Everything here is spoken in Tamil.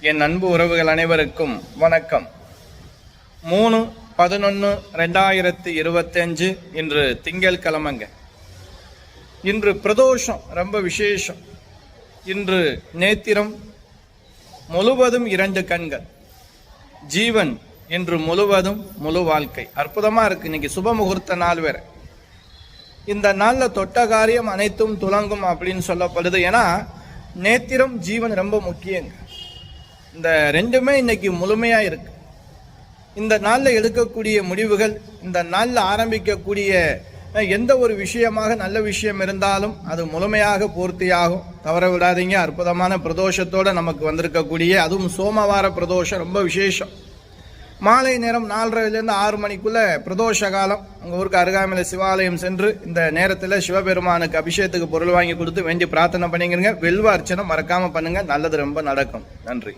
என் அன்பு உறவுகள் அனைவருக்கும் வணக்கம். மூணு பதினொன்று ரெண்டாயிரத்தி இருபத்தஞ்சு இன்று திங்கள் கிழமைங்க. இன்று பிரதோஷம் ரொம்ப விசேஷம். இன்று நேத்திரம் முழுவதும் இரண்டு கண்கள். ஜீவன் இன்று முழுவதும் முழு வாழ்க்கை. அற்புதமாக இருக்குது இன்னைக்கு சுப முகூர்த்த நாள் வேறு. இந்த நாளில் தொட்ட காரியம் அனைத்தும் துலங்கும் அப்படின்னு சொல்லப்படுது. ஏன்னா நேத்திரம் ஜீவன் ரொம்ப முக்கியங்க. இந்த ரெண்டுமே இன்னைக்கு முழுமையாக இருக்கு. இந்த நாளில் எடுக்கக்கூடிய முடிவுகள் இந்த நாளில் ஆரம்பிக்கக்கூடிய எந்த ஒரு விஷயமாக நல்ல விஷயம் இருந்தாலும் அது முழுமையாக பூர்த்தியாகும். தவற விடாதீங்க. அற்புதமான பிரதோஷத்தோடு நமக்கு வந்திருக்கக்கூடிய அதுவும் சோமவார பிரதோஷம் ரொம்ப விசேஷம். மாலை நேரம் நாலரைலேருந்து ஆறு மணிக்குள்ளே பிரதோஷ காலம். உங்கள் ஊருக்கு அருகாமையில் சிவாலயம் சென்று இந்த நேரத்தில் சிவபெருமானுக்கு அபிஷேகத்துக்கு பொருள் வாங்கி கொடுத்து வேண்டி பிரார்த்தனை பண்ணிக்கிறங்க வெல்வ அர்ச்சனை மறக்காமல் பண்ணுங்கள் நல்லது ரொம்ப நடக்கும். நன்றி.